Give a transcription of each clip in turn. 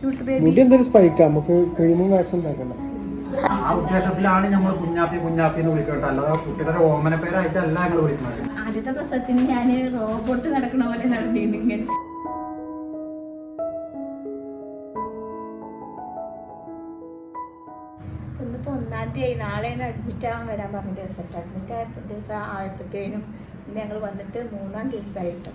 ചൂട്ട് baby മുടി എന്തെങ്കിലും സ്പൈക്കാം നമുക്ക് ക്രീമും വാക്സും ഉണ്ടാക്കണ്ട. ആ ഉദ്ദേശത്തിലാണ് നമ്മൾ കുഞ്ഞാപ്പി കുഞ്ഞാപ്പി എന്ന് വിളിക്കട്ടെ അല്ലാതെ കുട്ടിയുടെ ഓമന പേരായിട്ടല്ല ഞങ്ങൾ വിളിക്കുന്നത് ആദ്യത്തെ പ്രസവത്തിന് ഞാൻ റോബോട്ട് നടക്കണ പോലെ നടന്നിരുന്നു ഇങ്ങനെ. ഇന്നിപ്പോൾ ഒന്നാം തീയതി നാളെയാണ് അഡ്മിറ്റ് ആവാൻ വരാൻ പറഞ്ഞ ദിവസം അഡ്മിറ്റ് ആയ ദിവസം ആയപ്പോഴത്തേനും ഇന്ന് ഞങ്ങൾ വന്നിട്ട് മൂന്നാം ദിവസമായിട്ട്.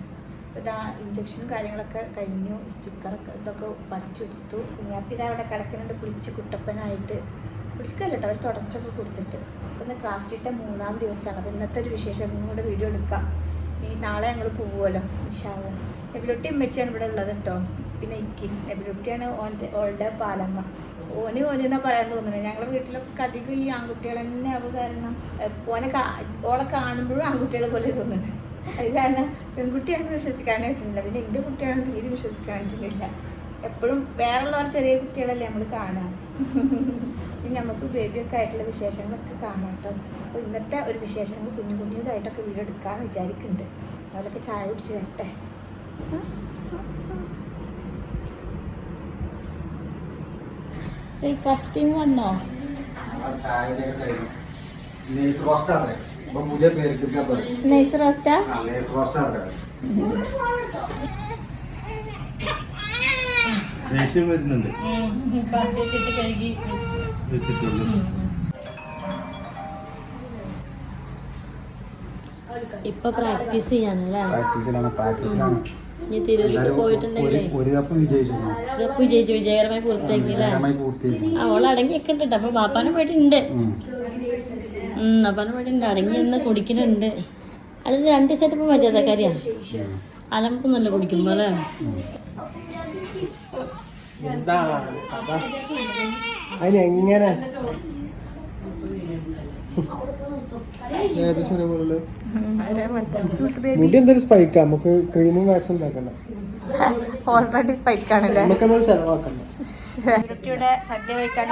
ഇതാ ഇഞ്ചക്ഷനും കാര്യങ്ങളൊക്കെ കഴിഞ്ഞു. സ്റ്റിക്കറൊക്കെ ഇതൊക്കെ പറിച്ചെടുത്തു. കുഞ്ഞാപ്പി ഇതാ അവിടെ കിടക്കുന്നുണ്ട്. കുളിച്ച് കുട്ടപ്പനായിട്ട്. കേട്ടോ അവർ തുടച്ചൊക്കെ കൊടുത്തിട്ട്. അപ്പോൾ ഇന്ന് ക്രാഫ്റ്റിന്റെ മൂന്നാം ദിവസമാണ്. അപ്പോൾ ഇന്നത്തെ ഒരു വിശേഷം കൂടെ വീഡിയോ എടുക്കാം. ഈ നാളെ ഞങ്ങൾ പോവുമല്ലോ ഇൻഷാല്ല എബിലൊട്ടി അമ്മച്ചിയാണ് ഇവിടെ ഉള്ളത് കേട്ടോ. പിന്നെ ഇക്കി. എബിലൊട്ടിയാണ് ഓന്റെ ഓളുടെ പാലമ്മ. ഓന് ഓന് എന്നാ പറയാൻ തോന്നുന്നത്? ഞങ്ങളുടെ വീട്ടിലൊക്കെ അധികം ഈ ആൺകുട്ടികൾ തന്നെ ആവുക കാരണം ഓനെ ഓളെ കാണുമ്പോഴും ആൺകുട്ടികളെ പോലെ തോന്നുന്നത് അത് കാരണം പെൺകുട്ടിയാണെന്ന് വിശ്വസിക്കാനേ പറ്റില്ല പിന്നെ എന്റെ കുട്ടിയാണ് തീരെ വിശ്വസിക്കാൻ പറ്റുന്നില്ല എപ്പോഴും വേറെയുള്ളവർ ചെറിയ കുട്ടികളല്ലേ നമ്മൾ കാണാം. പിന്നെ നമുക്ക് ബേബിയൊക്കെ ആയിട്ടുള്ള വിശേഷങ്ങളൊക്കെ കാണാം കേട്ടോ. അപ്പോൾ ഇന്നത്തെ ഒരു വിശേഷങ്ങൾ കുഞ്ഞു കുഞ്ഞുതായിട്ടൊക്കെ വീഡിയോ എടുക്കാൻ വിചാരിക്കുന്നുണ്ട് അതിലൊക്കെ ചായ കുടിച്ച് വരട്ടെ. ബ്രേക്ക്ഫാസ്റ്റ് ടൈം വന്നോ? ചായയുടെയൊക്കെ ഇപ്പൊ പുതിയ പേര് കിട്ടിയാ പോലെ നൈസ് റോസ്റ്റാ ലേസ് റോസ്റ്റ് ദേഷ്യം വരുന്നുണ്ട്. വെച്ചിട്ടുള്ളൂ ഇപ്പൊ പ്രാക്ടീസ് ചെയ്യാണല്ലേ പ്രാക്ടീസിലാണ് പ്രാക്ടീസിലാണ്. ഇനി തിരുവല്ലക്ക് പോയിട്ടുണ്ടെങ്കിൽ ഒരു കപ്പ് വിജയിച്ചു കപ്പ് വിജയിച്ചു വിജയകരമായി പൂർത്തിയാക്കി. അവൾ അടങ്ങിയൊക്കെ ഉണ്ട് അപ്പൊ ബാപ്പാനെ പോയിട്ടുണ്ട്. ബാപ്പാനെ പോയിട്ടുണ്ട് അടങ്ങി നിന്ന് കുടിക്കുന്നുണ്ട്. അത് രണ്ട് സെറ്റ് ഇപ്പൊ മര്യാദ കാര്യ അലമ്പൊന്നുമല്ല കുടിക്കുമ്പോ അല്ലേ? അതിനെങ്ങനെ? മുടി സ്പൈക്കാം നമുക്ക് ക്രീമും വാക്സും ഉണ്ടാക്കണ്ട. ഓൾറെഡി സ്പൈക്കാണല്ലേ നമുക്കത് ചെലവാക്കണ്ട. സദ്യ കഴിക്കാൻ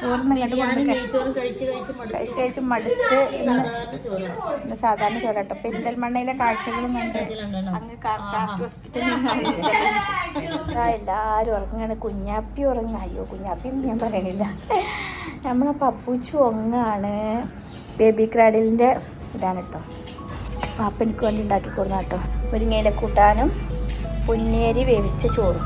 ചോറിന് കൊണ്ട് കഴിച്ച് കഴിച്ച് മടുത്തു. ഇന്ന് സാധാരണ ചോറ് കേട്ടോ. പെരിന്തൽമണ്ണയിലെ കാഴ്ചകളും കണ്ട്. അങ്ങ് ഹോസ്പിറ്റലിൽ എല്ലാവരും ഉറങ്ങാണ്. കുഞ്ഞാപ്പി ഉറങ്ങ. അയ്യോ കുഞ്ഞാപ്പി എന്ന് ഞാൻ പറയണില്ല നമ്മളെ പപ്പൂച്ചു ഒങ്ങാണ് ബേബി ക്രാഡിലിന്റെ ഇതാണ് കേട്ടോ. പാപ്പ എനിക്ക് വേണ്ടി ഉണ്ടാക്കി കൊടുന്ന കേട്ടോ. മുരിങ്ങയില കൂട്ടാനും പുന്നേരി വേവിച്ച ചോറും.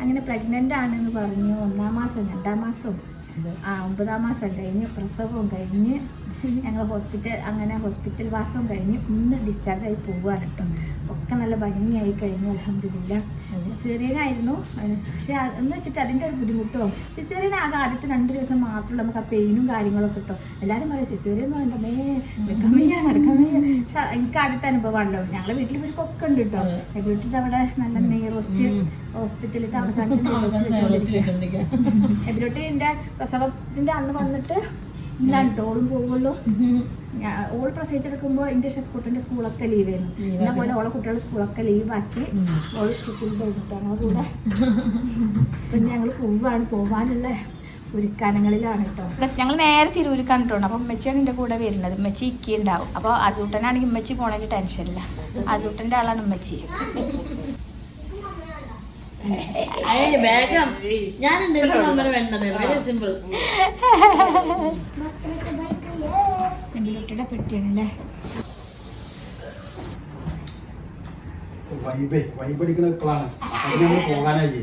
അങ്ങനെ പ്രഗ്നന്റ് ആണെന്ന് പറഞ്ഞു. ഒന്നാം മാസം രണ്ടാം മാസം ആ ഒമ്പതാം മാസം കഴിഞ്ഞ് പ്രസവവും കഴിഞ്ഞ് ഞങ്ങൾ ഹോസ്പിറ്റൽ അങ്ങനെ ഹോസ്പിറ്റൽ വാസവും കഴിഞ്ഞ് ഇന്ന് ഡിസ്ചാർജ് ആയി പോവുകയാണ് കേട്ടോ. ഒക്കെ നല്ല ഭംഗിയായി കഴിഞ്ഞു അലഹമില്ല സിസേറിയൻ ആയിരുന്നു പക്ഷെ എന്ന് വെച്ചിട്ട് അതിന്റെ ഒരു ബുദ്ധിമുട്ടോ? സിസേറിയൻ ആകെ ആദ്യത്തെ രണ്ട് ദിവസം മാത്രമേ നമുക്ക് ആ പെയിനും കാര്യങ്ങളൊക്കെ കിട്ടും. എല്ലാവരും പറയും സിസേറിയൻ എന്ന് പറയുമ്പോൾ മേ നടക്കാൻ വയ്യ പക്ഷെ എനിക്ക് ആദ്യത്തെ അനുഭവമാണല്ലോ ഞങ്ങളുടെ വീട്ടിൽ ഇവർക്കൊക്കെ ഉണ്ട് കേട്ടോ. വീട്ടിൽ അവിടെ നല്ല നെയ് റോസ്റ്റ് ഹോസ്പിറ്റലിൽ അവസാനത്തെ നെയ് റോസ്റ്റ് വെച്ചോണ്ടിരിക്കുക എതിരോട്ട് എന്റെ പ്രസവത്തിന്റെ അന്ന് വന്നിട്ട് ഇല്ലാണ്ട് ഓളും പോകുള്ളൂ ഞാൻ ഓൾ പ്രസവിച്ചെടുക്കുമ്പോൾ എന്റെ ഷെഫ് കുട്ടന്റെ സ്കൂളൊക്കെ ലീവ് ആയിരുന്നു. എന്നെ പോലെ ഓളെ കുട്ടികളുടെ സ്കൂളൊക്കെ ലീവാക്കി ഓൾ കുട്ടികളുടെ എടുത്താണ് കൂടെ പിന്നെ ഞങ്ങൾ പോവാണ്. പോവാനുള്ള ഒരുക്കാനങ്ങളിലാണ് കേട്ടോ ഞങ്ങൾ നേരെ തിരൂരിക്കാണ് കേട്ടോ അപ്പം ഉമ്മച്ചിയാണ് എന്റെ കൂടെ വരുന്നത്. ഉമ്മച്ചി ഇക്കി ഉണ്ടാവും. അപ്പോൾ അസൂട്ടനാണെങ്കിൽ ഉമ്മച്ചി പോണതിന് ടെൻഷനില്ല. അസൂട്ടന്റെ ആളാണ് ഉമ്മച്ചി. അയ്യ, വേഗം ഞാനുണ്ട് നമ്പർ വേണ്ടത് വെരി സിമ്പിൾ പെട്ടിയാണല്ലേ? വൈബേ വൈബ് അടിക്കുന്ന മക്കളാണ്. അപ്പൊ നമ്മൾ പോകാനായി.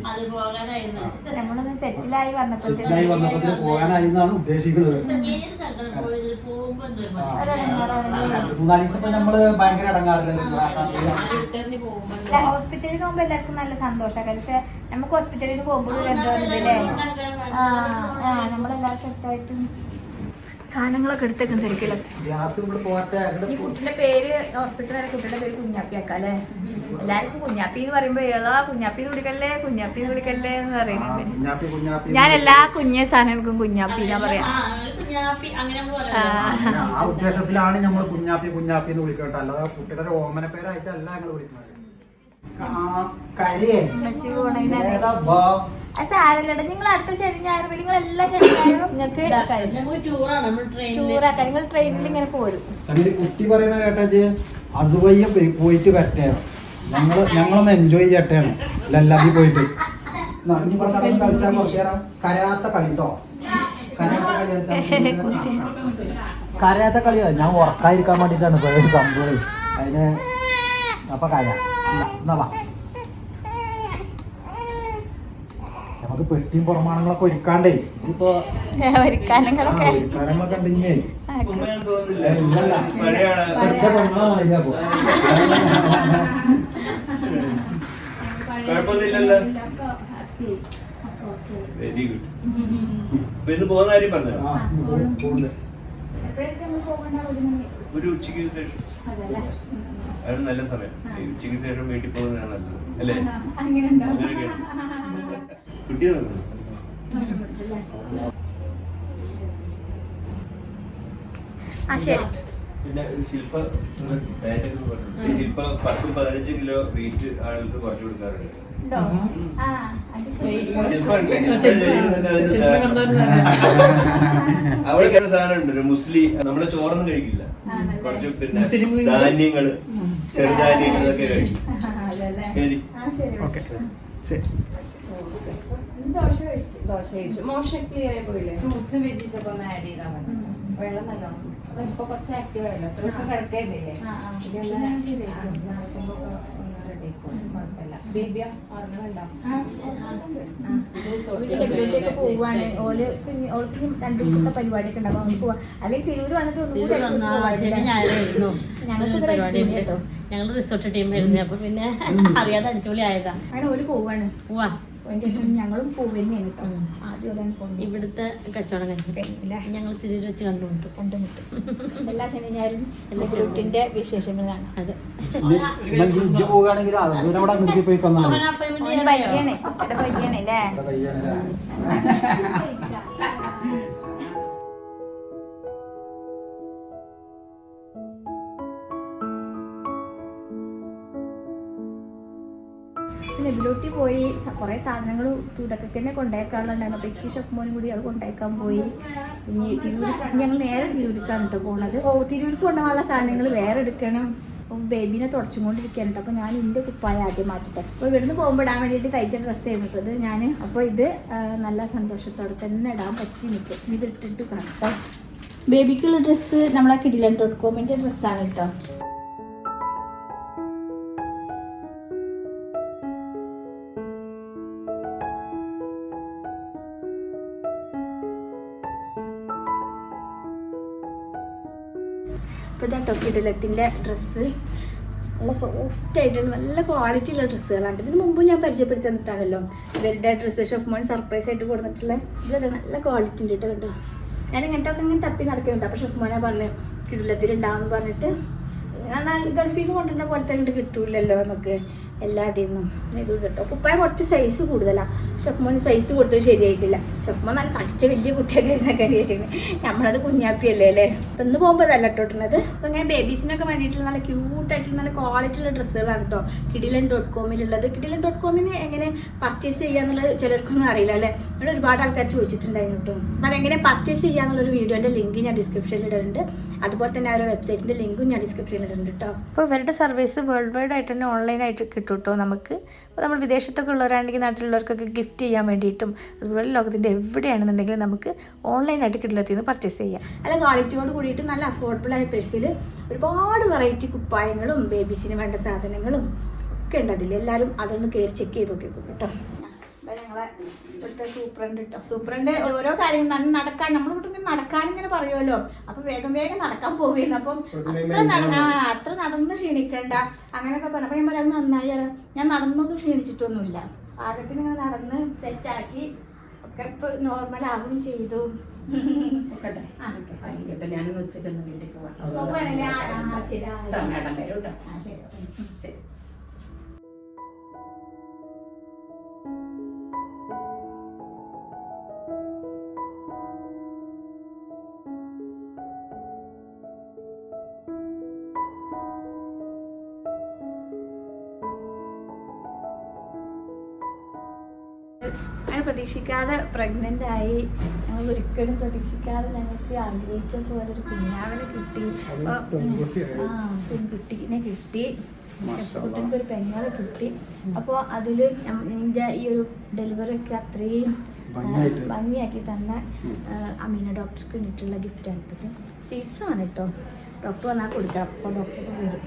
നമ്മളൊന്ന് സെറ്റിലായി സെറ്റിലായി വന്നപ്പോഴത്തേക്കും വന്നപ്പോൾ പോകാനായി എന്നാണ് ഉദ്ദേശിക്കുന്നത്. മൂന്നാൽ ദിവസം ഇപ്പൊ നമ്മൾ ഭയങ്കര അടങ്ങാറില്ലല്ലോ ഹോസ്പിറ്റലിൽ പോകുമ്പോ എല്ലാവർക്കും നല്ല സന്തോഷമാണ് പക്ഷെ നമുക്ക് ഹോസ്പിറ്റലിൽ നിന്ന് പോകുമ്പോഴും എന്തോ നമ്മളെല്ലാവരും സെറ്റായിട്ട് സാധനങ്ങളൊക്കെ എടുത്തേക്കും തിരക്കില്ല ഗ്യാസ് ഇവിടെ പോകട്ടെ അങ്ങട് ഈ കുട്ടിന്റെ പേര് ഉറപ്പിക്കുന്ന കുട്ടിയുടെ പേര് കുഞ്ഞാപ്പി ആക്കാം അല്ലേ? എല്ലാവർക്കും കുഞ്ഞാപ്പി എന്ന് പറയുമ്പോ ഏതാ കുഞ്ഞാപ്പി എന്ന് വിളിക്കല്ലേ കുഞ്ഞാപ്പി എന്ന് വിളിക്കല്ലേ എന്ന് പറയുന്നത് ഞാൻ എല്ലാ കുഞ്ഞ സാധനങ്ങൾക്കും കുഞ്ഞാപ്പി ഞാൻ പറയാ. ആ ഉദ്ദേശത്തിലാണ് നമ്മൾ കുഞ്ഞാപ്പി കുഞ്ഞാപ്പി എന്ന് വിളിക്കട്ടെ അല്ലാതെ കുട്ടിയുടെ ഓമന പേരായിട്ടല്ല ഞങ്ങൾ വിളിക്കുന്നത്. അത് സാരല്ലട നിങ്ങൾ അടുത്ത ശനി ഞായർ നിങ്ങൾ എല്ലാ ശനി ഞായറും നിങ്ങൾക്ക് ടൂറാണ് നമ്മൾ ട്രെയിനിൽ ടൂറാക്കാൻ. നിങ്ങൾ ട്രെയിനിൽ ഇങ്ങനെ പോരും. സംഗതി കുട്ടി പറയണ കേട്ടാ അസുഖയ്യ പോയിട്ട് വരട്ടെയാണ് ഞങ്ങൾ ഞങ്ങളൊന്ന് എൻജോയ് ചെയ്യട്ടെയാണ് ലല്ലാബി പോയിട്ട്. ഇനി ഇവിടെ കടന്ന് കളിച്ചാൽ കുറച്ചു നേരം കരയാത്ത കളി കേട്ടോ. കരയാത്ത കളിയാണ് ഞാൻ ഉറക്കാതിരിക്കാൻ വേണ്ടിയിട്ടാണ് സംഭവം. അതിന് അപ്പൊ കര. എന്നാ നമുക്ക് പെട്ടിയും പുറമാണങ്ങളൊക്കെ ഒരുക്കാണ്ടേ. ഇപ്പൊ ഒരുക്കാനങ്ങളൊക്കെ. ഒരുക്കാനങ്ങളൊക്കെ ഉണ്ടെങ്കിൽ വെരി ഗുഡ് ഇന്ന് പോകുന്ന കാര്യം പറഞ്ഞു. ഒരു ഉച്ചയ്ക്ക് ശേഷം. അത് നല്ല സമയം. ഉച്ചയ്ക്ക് ശേഷം വീട്ടിൽ പോകുന്നതാണ് നല്ലത്. അല്ലേ? അങ്ങനെയൊക്കെ. കുട്ടി നോക്കുന്നു. ആ ശരി. പിന്നെ ശില്പ പത്ത് പതിനഞ്ച് കിലോ വെയിറ്റ് ആളുകൾക്ക് കുറച്ചു കൊടുക്കാറുണ്ട്. ഉണ്ട്. അവിടെ ഒരു സാധനം ഉണ്ട്. ഒരു മുസ്ലി നമ്മളെ ചോറൊന്നും കഴിക്കില്ല. കുറച്ച് പിന്നെ ധാന്യങ്ങൾ ചെറുധാന്യങ്ങളൊക്കെ കഴിക്കും? ശരി. ഓക്കെ. ശരി. ദോശ കഴിച്ചു. ദോശ കഴിച്ചു. മോശം ക്ലിയർ ആയി പോയില്ലേ? ഫ്രൂട്ട്സും വെജീസ് ഒക്കെ ഒന്ന് ആഡ് ചെയ്താൽ മതി. വെള്ളം നല്ലോണം. ഇപ്പൊ കുറച്ച് ആക്റ്റീവ് ആയല്ലോ. എത്ര ദിവസം പോവാണ്. ഓൾക്ക് രണ്ട് ദിവസത്തെ പരിപാടിയൊക്കെ ഉണ്ടാവും അവൾക്ക് പോവാ. അല്ലെങ്കിൽ തിരൂര് വന്നിട്ട് ഒന്നും ഞങ്ങൾക്ക്. ഞങ്ങൾ റിസോർട്ട് ടീം വരുന്നേ അപ്പൊ പിന്നെ അറിയാതെ അടിച്ചുപൊളി ആയതാ അങ്ങനെ ഓൽ പോവാണ്. പോവാ. അതിന്റെ ശേഷം ഞങ്ങളും പോവുക തന്നെയാണ് കേട്ടോ. ആദ്യം പോകുന്നത് ഇവിടുത്തെ കച്ചവടം കഴിഞ്ഞു. ഞങ്ങൾ തിരൂർ വെച്ച് കണ്ടുമുട്ടു. കണ്ടുമുട്ടും. എല്ലാ ശനി ഞായറും ഡെബ്യൂട്ടിന്റെ വിശേഷങ്ങളാണ് അതെ. പയ്യാണ് പയ്യാണ് അല്ലേ? ഇവിടെ ഇതിലോട്ട് പോയി കുറെ സാധനങ്ങൾ തുടക്കത്തിൽ തന്നെ കൊണ്ടേക്കാനുണ്ടായിരുന്നു അപ്പോൾ ഇക്കി ഷഫ്മോനും കൂടി അത് കൊണ്ടേക്കാൻ പോയി. ഇനി തിരൂർക്ക് ഞങ്ങൾ നേരെ തിരൂർക്കാണ് കേട്ടോ പോണത്. ഓ തിരൂർക്ക് കൊണ്ടുപോകാനുള്ള സാധനങ്ങൾ വേറെ എടുക്കണം. അപ്പം ബേബീനെ തുടച്ചും കൊണ്ടിരിക്കാനുണ്ട് അപ്പോൾ ഞാൻ എന്റെ കുപ്പായ ആദ്യം മാറ്റിട്ടെ. അപ്പോൾ ഇവിടുന്ന് പോകുമ്പോൾ ഇടാൻ വേണ്ടിയിട്ട് തയ്ച്ച ഡ്രസ്സ് ചെയ്തിട്ടത് ഞാൻ അപ്പോൾ ഇത് നല്ല സന്തോഷത്തോടെ തന്നെ ഇടാൻ പറ്റി നിൽക്കും ഇത് ഇട്ടിട്ട് കാണാം ബേബിക്കുള്ള ഡ്രസ്സ് നമ്മളെ കിടിലൻ ഡോട്ട് കോമിന്റെ ഡ്രസ്സാണ് കേട്ടോ ഇതാ കിടിലത്തിന്റെ ഡ്രസ്സ്. നല്ല സോഫ്റ്റ് ആയിട്ടുള്ള നല്ല ക്വാളിറ്റി ഉള്ള ഡ്രസ്സുകളാണ്. ഇതിന് മുമ്പ് ഞാൻ പരിചയപ്പെടുത്തി തന്നിട്ടാണല്ലോ. ഇവരുടെ ഡ്രസ്സ് ഷെഫ് മോൻ സർപ്രൈസ് ആയിട്ട് കൊടുത്തിട്ടുള്ള ഇതൊക്കെ നല്ല ക്വാളിറ്റി ഉണ്ട് കേട്ടോ. കേട്ടോ ഞാൻ ഇങ്ങനത്തെ ഒക്കെ ഇങ്ങനെ തപ്പി നടക്കുന്നുണ്ട്. അപ്പോൾ ഷെഫ് മോനെ പറഞ്ഞു കിടിലത്തിലുണ്ടാവും പറഞ്ഞിട്ട് എന്നാൽ ഗൾഫിൽ നിന്ന് കൊണ്ടുവരുന്ന പോലത്തെ കിട്ടൂലല്ലോ നമുക്ക്. എല്ലാതിൽ നിന്നും ഇത് കേട്ടോ. കുപ്പായ കുറച്ച് സൈസ് കൂടുതലാണ് ഷഫ്മോന് സൈസ് കൊടുത്തത് ശരിയായിട്ടില്ല. ഷെഫ്മോൻ നല്ല തടിച്ച വലിയ കുട്ടിയൊക്കെ ഇരുന്നൊക്കെ ചോദിച്ചത് നമ്മളത് കുഞ്ഞാപ്പിയല്ലേ അല്ലേ? അപ്പം ഇന്ന് പോകുമ്പോൾ അതല്ല കേട്ടോ ഇട്ടുന്നത് അപ്പം ഇങ്ങനെ ബേബീസിനൊക്കെ വേണ്ടിയിട്ടുള്ള നല്ല ക്യൂട്ടായിട്ടുള്ള നല്ല ക്വാളിറ്റി ഉള്ള ഡ്രസ്സുകളാണ് കേട്ടോ. കിഡിലൻ ഡോട്ട് കോമിലുള്ളത് കിഡിലൻ ഡോട്ട് കോമിന് എങ്ങനെ പർച്ചേസ് ചെയ്യാന്നുള്ളത് ചിലർക്കൊന്നും അറിയില്ല അല്ലേ? ഇവിടെ ഒരുപാട് ആൾക്കാർ ചോദിച്ചിട്ടുണ്ടായിരുന്നു കേട്ടോ. അപ്പം അതെങ്ങനെ പർച്ചേസ് ചെയ്യാന്നുള്ളൊരു വീഡിയോന്റെ ലിങ്ക് ഞാൻ ഡിസ്ക്രിപ്ഷനിൽ ഇടുന്നുണ്ട് അതുപോലെ തന്നെ ആ ഒരു വെബ്സൈറ്റിന്റെ ലിങ്കും ഞാൻ ഡിസ്ക്രിപ്ഷനിൽ ഇടുന്നുണ്ട് കേട്ടോ. അപ്പോൾ ഇവരുടെ സർവീസ് വേൾഡ് വൈഡ് ആയിട്ട് തന്നെ ഓൺലൈനായിട്ട് കിട്ടും. കേട്ടോ നമുക്ക്? അപ്പോൾ നമ്മൾ വിദേശത്തൊക്കെ ഉള്ളവരാണെങ്കിൽ നാട്ടിലുള്ളവർക്കൊക്കെ ഗിഫ്റ്റ് ചെയ്യാൻ വേണ്ടിയിട്ടും അതുപോലെ ലോകത്തിന്റെ എവിടെയാണെന്നുണ്ടെങ്കിലും നമുക്ക് ഓൺലൈനായിട്ട് കിട്ടിലെത്തി നിന്ന് പർച്ചേസ് ചെയ്യാം. അല്ല ക്വാളിറ്റിയോട് കൂടിയിട്ട് നല്ല അഫോർഡബിൾ ആയ പ്രൈസിൽ ഒരുപാട് വെറൈറ്റി കുപ്പായങ്ങളും ബേബീസിന് വേണ്ട സാധനങ്ങളും ഒക്കെ ഉണ്ട് അതിൽ എല്ലാവരും അതൊന്ന് കയറി ചെക്ക് ചെയ്ത് നോക്കിക്കോളൂ കേട്ടോ. ഞങ്ങളെ ഇവിടുത്തെ സൂപ്രണ്ട് കേട്ടോ സൂപ്രണ്ട് ഓരോ കാര്യങ്ങളും നടക്കാൻ കൂട്ടം ഇങ്ങനെ നടക്കാൻ ഇങ്ങനെ പറയുമല്ലോ അപ്പൊ വേഗം വേഗം നടക്കാൻ പോവുകയാണ് അപ്പം അത്ര നട- അത്ര നടന്ന് ക്ഷീണിക്കണ്ട. അങ്ങനെയൊക്കെ പറഞ്ഞു. അപ്പൊ ഞാൻ പറയാം "അത് നന്നായി ഞാൻ നടന്നൊന്നും ക്ഷീണിച്ചിട്ടൊന്നുമില്ല. പാകത്തിന് ഇങ്ങനെ നടന്ന് സെറ്റാക്കി ഒക്കെ ഇപ്പൊ നോർമൽ ആവുകയും ചെയ്തു. ഞാനൊന്ന് ഉച്ചക്കൊന്ന് വീട്ടിൽ പോവാം. ശരി. അങ്ങനെ പ്രതീക്ഷിക്കാതെ പ്രഗ്നന്റ് ആയി. ഞങ്ങൾ ഒരിക്കലും പ്രതീക്ഷിക്കാതെ ഞങ്ങൾക്ക് ആഗ്രഹിച്ച പോലെ ഒരു കുഞ്ഞാവിനെ കിട്ടി. അപ്പൊ, പെൺകുട്ടിയായി. ആ പെൺകുട്ടീനെ കിട്ടി. കുട്ടിക്ക് ഒരു പെങ്ങളെ കിട്ടി. അപ്പോൾ അതിൽ എന്റെ ഈ ഒരു ഡെലിവറി ഒക്കെ അത്രയും ഭംഗിയാക്കി തന്ന അമീന ഡോക്ടർക്ക് വേണ്ടിയിട്ടുള്ള ഗിഫ്റ്റാണ് കേട്ടോ സ്വീറ്റ്സ് ആണ് കേട്ടോ ഡോക്ടർ വന്നാൽ കൊടുക്കാം. അപ്പോൾ ഡോക്ടർ വരും.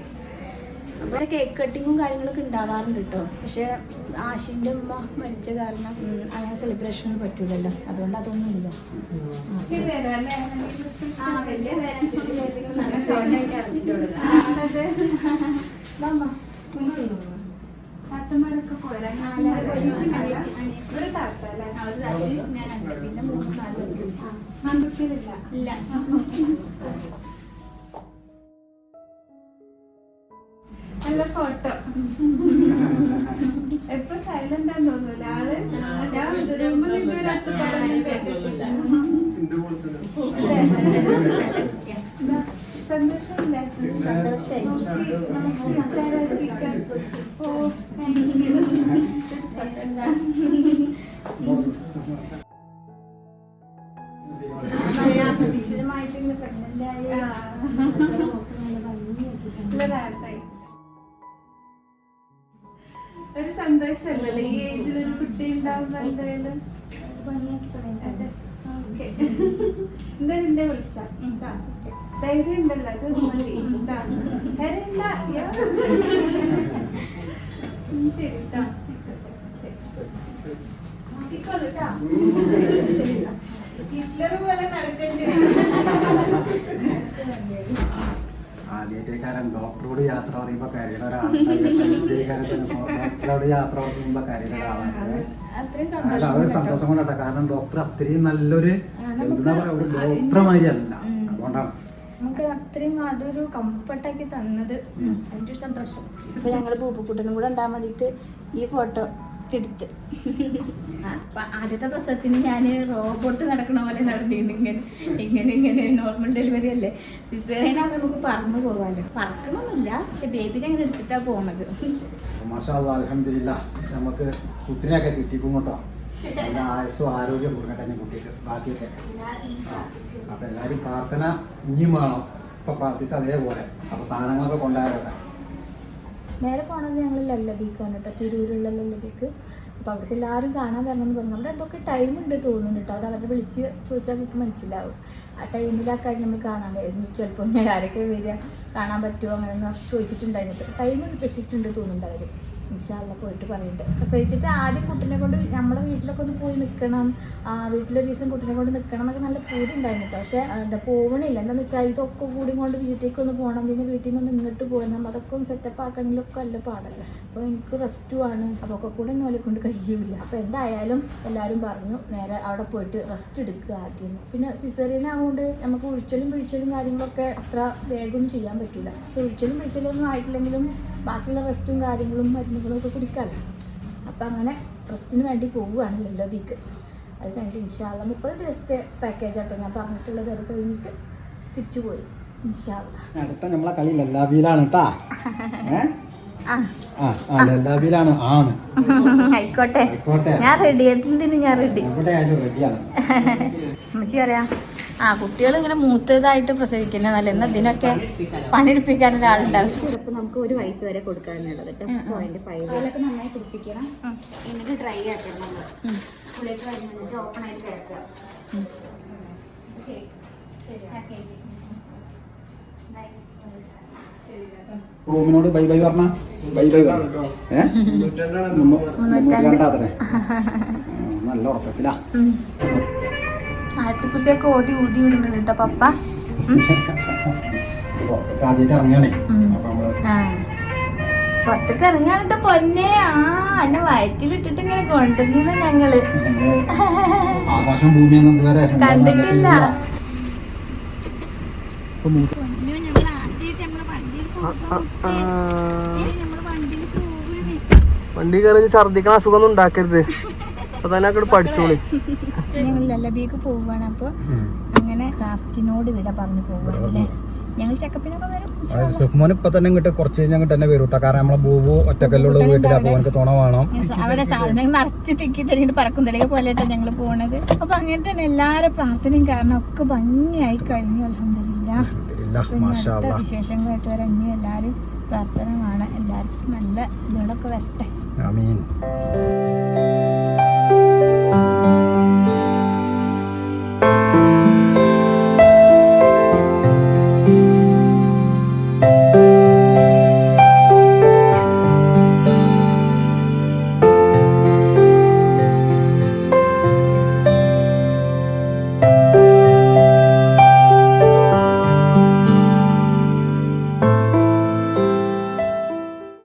അവിടെ കേക്ക് കട്ടിങ്ങും കാര്യങ്ങളൊക്കെ ഉണ്ടാവാറുണ്ട് കേട്ടോ പക്ഷെ ആശിന്റെ ഉമ്മ മരിച്ച കാരണം അങ്ങനെ സെലിബ്രേഷൻ ഒന്നും പറ്റൂലല്ലോ അതുകൊണ്ട് അതൊന്നും ഇല്ല. താത്തമാരൊക്കെ പോരാ. ഒരു താത്ത അല്ലേ ഞാൻ പിന്നെ മൂന്ന് നാല്. ഇല്ല ആയി ഒരു സന്തോഷല്ലേ ഈ ഏജിൽ ഒരു കുട്ടി ഉണ്ടാവുമ്പോ എന്തായാലും എന്താ എന്നെ വിളിച്ച. ധൈര്യം ഉണ്ടല്ലോ ഇത് മതി. ശരി. ഹിറ്റ്ലർ പോലെ നടക്കണ്ടേ ആദ്യമായിട്ടേക്കാരൻ ഡോക്ടറോട് യാത്ര പറയുമ്പോൾ കരയുടെ ഒരാളാണ് ഡോക്ടറോട് യാത്ര പറയുമ്പോൾ കരയുടെ ഒരാളാണ് അത്രയും അല്ല, സന്തോഷം അതൊരു കേട്ടോ. സന്തോഷം കൊണ്ടാട്ടോ. കാരണം ഡോക്ടർ അത്രയും നല്ലൊരു എന്താ പറയാ ഒരു ഡോക്ടറെ അല്ല അതുകൊണ്ടാണ് അത്രയും അതൊരു കംഫർട്ടാക്കി തന്നത്. അതിന്റെ ഒരു സന്തോഷം. അപ്പൊ ഞങ്ങൾ ബൂപ്പുക്കുട്ടനും കൂടെ ഉണ്ടാകാൻ വേണ്ടിയിട്ട് ഈ ഫോട്ടോ എടുത്ത്. ആദ്യത്തെ പ്രസവത്തിന് ഞാൻ റോബോട്ട് നടക്കണ പോലെ നടന്നിരുന്നു. ഇങ്ങനെ ഇങ്ങനെ ഇങ്ങനെ നോർമൽ ഡെലിവറി അല്ലേ? സിസേറിയനാകുമ്പോൾ നമുക്ക് പറന്നു പോകാമല്ലോ പറക്കണമൊന്നുമില്ല പക്ഷെ ബേബിനെ അങ്ങനെ എടുത്തിട്ടാ പോണത്. നമുക്ക് കുട്ടിനെയൊക്കെ കിട്ടിക്കും കേട്ടോ. നല്ല ആയുസ്സും ആരോഗ്യം കൊടുക്കട്ടെ കുട്ടിക്ക് ബാക്കിയൊക്കെ. അപ്പൊ എല്ലാവരും പ്രാർത്ഥന ഇനിയും വേണം. ഇപ്പൊ പ്രാർത്ഥിച്ച അതേപോലെ. അപ്പൊ സാധനങ്ങളൊക്കെ കൊണ്ടുവരട്ടെ നേരെ പോണത് ഞങ്ങൾ ലല്ലബിക്ക് വന്നിട്ട്. തിരൂരുള്ള ലല്ലബിക്ക് അപ്പോൾ അവിടുത്തെ എല്ലാവരും കാണാൻ വരണം എന്ന് പറഞ്ഞു. അവിടെ എന്തൊക്കെ ടൈം ഉണ്ട് തോന്നുന്നു കേട്ടോ അത് അവരെ വിളിച്ച് ചോദിച്ചാൽ നിങ്ങൾക്ക് മനസ്സിലാവും. ആ ടൈമിലൊക്കെ നമ്മൾ കാണാൻ വരുന്നു. ചിലപ്പോൾ ഞാൻ ആരൊക്കെ വരിക കാണാൻ പറ്റുമോ അങ്ങനെ ചോദിച്ചിട്ടുണ്ടായിരുന്നു ടൈം വെച്ചിട്ടുണ്ട് തോന്നുന്നുണ്ട് അവർ ഇൻഷാല്ല പോയിട്ട് പറയുന്നുണ്ട് പ്രസവിച്ചിട്ട് ആദ്യം കുട്ടിനെ കൊണ്ട് നമ്മുടെ വീട്ടിലൊക്കെ ഒന്ന് പോയി നിൽക്കണം വീട്ടിലൊരു ദിവസം കുട്ടിനെ കൊണ്ട് നിൽക്കണം എന്നൊക്കെ നല്ല പൂതി ഉണ്ടായിരുന്നു. പക്ഷേ എന്താ പോകണില്ല എന്താണെന്ന് വെച്ചാൽ ഇതൊക്കെ കൂടി കൊണ്ട് വീട്ടിലേക്ക് ഒന്ന് പോകണം പിന്നെ വീട്ടിൽ നിന്ന് ഇങ്ങോട്ട് പോകണം അതൊക്കെ ഒന്ന് സെറ്റപ്പ് ആക്കണമെങ്കിലൊക്കെ നല്ല പാടല്ല അപ്പോൾ എനിക്ക് റെസ്റ്റും ആണ്. അപ്പോൾ ഒക്കെ കൂടെ ഒന്നും കൊണ്ട് കഴിയൂല. അപ്പോൾ എന്തായാലും എല്ലാവരും പറഞ്ഞു നേരെ അവിടെ പോയിട്ട് റെസ്റ്റ് എടുക്കുക ആദ്യം. പിന്നെ സിസേറിയനാവുകൊണ്ട് നമുക്ക് ഉഴിച്ചലും പിഴിച്ചലും കാര്യങ്ങളൊക്കെ അത്ര വേഗം ചെയ്യാൻ പറ്റില്ല പക്ഷെ ഉഴിച്ചലും പിഴിച്ചലും ഒന്നും ആയിട്ടില്ലെങ്കിലും ബാക്കിയുള്ള റെസ്റ്റും കാര്യങ്ങളും മരുന്നുകളും ഒക്കെ കുടിക്കാമല്ലോ. അപ്പം അങ്ങനെ റെസ്റ്റിന് വേണ്ടി പോവുകയാണ് ലല്ലോ വീക്ക് അത് കഴിഞ്ഞിട്ട് ഇൻഷാല്ല മുപ്പത് ദിവസത്തെ പാക്കേജ് ആട്ടോ ഞാൻ പറഞ്ഞിട്ടുള്ളത്. അത് കഴിഞ്ഞിട്ട് തിരിച്ചു പോയി അടുത്ത നമ്മളെ കളി ലല്ലാബിയിലാണ് കേട്ടാ ലല്ലാബിയിലാണ് ആണ്. ആയിക്കോട്ടെ. ഞാൻ റെഡി എന്തിനു ഞാൻ റെഡി റെഡിയാണ് അറിയാം ആ കുട്ടികൾ ഇങ്ങനെ മൂത്തതായിട്ട് പ്രസവിക്കുന്നതല്ല. എന്നാൽ ഇതിനൊക്കെ പണിയെടുപ്പിക്കാൻ ഒരാളുണ്ടാവും നമുക്ക് ഒരു വയസ്സ് വരെ കൊടുക്കാനുള്ളത് കേട്ടോ. പോയിന്റ് ഫൈവ് അതിലൊക്കെ നന്നായി കുടിപ്പിക്കണം എന്നിട്ട് ഡ്രൈ ആക്കണം നമ്മൾ ഓപ്പൺ ആയിട്ട് കിടക്കുക. ബൈ റൂമിനോട് ബൈ ബൈ പറഞ്ഞ? ബൈ ബൈ ഏ? മുന്നൂറ്റി നല്ല ഉറക്കത്തിലാ. ആയത്തുക്കുറിച്ചൊക്കെ ഓതി ഊതി വിടുന്നുണ്ട് കേട്ടോ പപ്പ. പുറത്തേക്ക് ഇറങ്ങാനിട്ട് പൊന്നെ. ആ എന്നെ വയറ്റിലിട്ടിട്ട് ഇങ്ങനെ കൊണ്ടുവന്നു ഞങ്ങൾ. കണ്ടിട്ടില്ല. വണ്ടി കയറി ഛർദിക്കണ അസുഖം ഉണ്ടാക്കരുത്. അപ്പൊ തന്നെ അങ്ങോട്ട് പഠിച്ചോളി. ഞങ്ങൾ ലല്ലബിക്ക് പോവാണ്. അപ്പോൾ അങ്ങനെ ക്രാഫ്റ്റിനോട് വിട പറഞ്ഞു പോവാണ് അല്ലേ? ഞങ്ങൾ ചെക്കപ്പിനൊക്കെ വരും. സുഖ്മോൻ ഇപ്പൊ തന്നെ ഇങ്ങോട്ട് കുറച്ച് കഴിഞ്ഞ് അങ്ങോട്ട് തന്നെ വരും കാരണം നമ്മളെ ബൂബു ഒറ്റക്കല്ലുള്ള വീട്ടിൽ അപ്പൊ അവനക്ക് തുണ വേണം. അവിടെ സാധനങ്ങൾ നിറച്ച് തിക്കി തെളിയിട്ട് പറക്കും തെളിയ ഞങ്ങൾ പോണത്. അപ്പൊ അങ്ങനെ തന്നെ എല്ലാവരും പ്രാർത്ഥനയും കാരണം ഒക്കെ ഭംഗിയായി കഴിഞ്ഞു അലഹമില്ല മാഷാ അടുത്ത. വിശേഷങ്ങളായിട്ട് വരാൻ ഇനി എല്ലാവരും പ്രാർത്ഥന എല്ലാവർക്കും നല്ല ഇതുകളൊക്കെ വരട്ടെ. ആമീൻ.